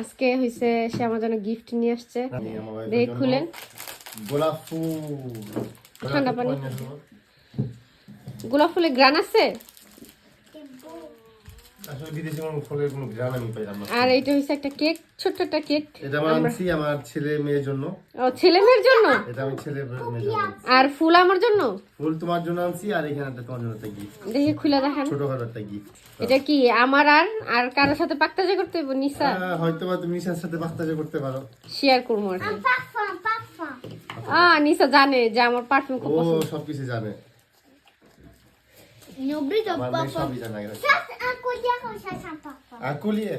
আজকে হইছে সে আমার জন্য গিফট নিয়ে আসছে। দেখে খুলেন। গোলাপ ফুল। ঠান্ডা পানি। গোলাপ ফুলে গোলাপ ফুলের গ্রান আছে? আর এটা হইছে একটা কেক ছোট্ট একটা কেক। এটা আমার আনছি আমার ছেলে মেয়ের জন্য। ও ছেলে মেয়ের জন্য? এটা আমি ছেলে মেয়ের জন্য আর ফুল আমার জন্য? ফুল তোমার জন্য আনছি আর এখানে একটা তোমার জন্য একটা গিফট দেখে খুলে দেখান। ছোটখাটো একটা গিফট এটা কি আমার আর আর কারোর সাথে পাক্তাজা করতে নিসা? হয়তো বা তুমি সাথে করতে পারো। শেয়ার করব আর কি. আ নিসা জানে যে আমার পারফিউম খুব ও সবকিছু জানে. সবই জানে। Ça, c'est un collier. Ou ça, c'est un parfum আর কলিয়ে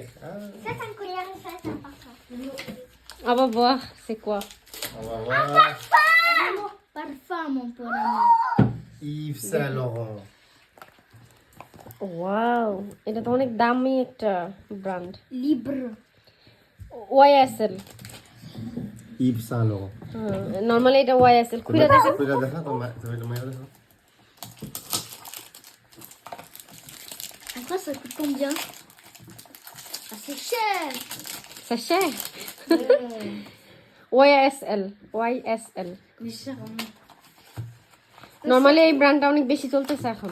Ça, c'est un collier ou ça, c'est un parfum আবার বাহ সে কোয়া Parfum, mon pauvre ami. Yves স্যাঁ Laurent wow এটা তো অনেক দামি একটা ব্র্যান্ড Libre. ওয়াইএসএল ইভ স্যাঁ লরন নরমালি এটা ওয়াইএসএল খুলে দেখেন তুই দেখা তোমার তুমি তোমার দেখা Après, ça coûte combien? Ah, c'est cher. সাশে YSL YSL Mais cher, hein. এই ব্র্যান্ডটা অনেক বেশি চলতেছে এখন।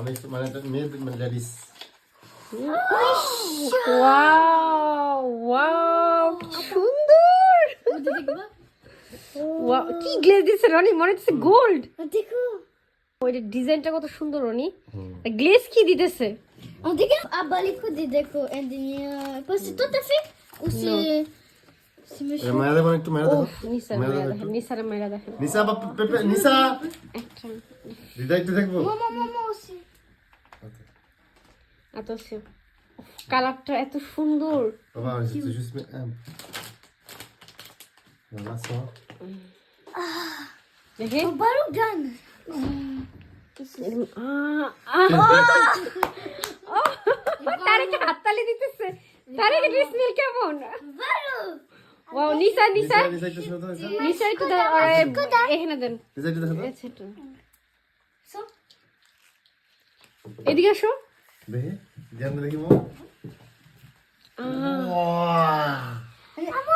অনেক মানে এটা মানে লেডিস ওয়াও ওয়াও সুন্দর! ওয়াও কি গ্লেজ দিছে রনি? মনে হচ্ছে গোল্ড déco. ওইটা ডিজাইনটা কত সুন্দর রনি। গ্লেজ কি দিতেছে? On déco Ah, bah, les coups des déco. Un demi. Quoi, c'est toi, t'as fait Ou c'est. C'est monsieur মেয়েরা দেখো একটু মেয়েরা ও দেখো নিসার মেয়েরা মেয়েরা দেখো দেখেন নিসার মেয়েরা দেখেন নিসা বাপ পেপে নিসা একটা দিদা একটু দেখব Maman, maman aussi. এত কালারটা এত সুন্দর বাবা c'est juste mais un Voilà ça. দেখে Oh, bah, le gagne. তারেকে হাততালি দিতেছে তারেকে স্মেল কেমন? Valou. ওয়াও নিসা নিসা নিসা একটু দাও, আর এখানে দেন। নিসা একটু তো। আচ্ছা, একটু। এদিকে আসো। দেখি জ্ঞান দেখি মো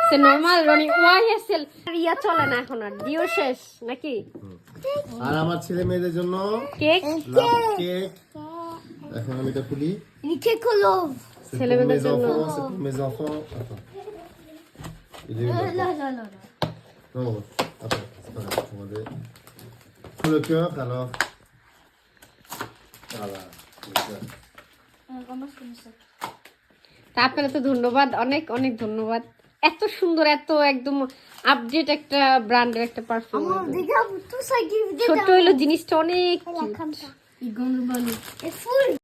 সে নরমাল রনি ওয়াইএসএল ইয়া চলে না এখন আর ডিও শেষ নাকি? আর আমার ছেলে মেয়েদের জন্য কেক কেক এখন আমি এটা খুলি। love. C'est ছেলে pour মেয়েদের mes জন্য। enfants, c'est pour mes enfants. Attends. Il est où Euh, là, là, là. Non, non, attends, c'est pas grave. On va aller- Tout le cœur, alors. Voilà. le cœur. Euh, ça. তা আপনারা তো ধন্যবাদ অনেক অনেক ধন্যবাদ এত সুন্দর এত একদম আপডেট একটা ব্র্যান্ডের একটা পারফিউম ছোট্ট হইল জিনিসটা অনেক Voilà,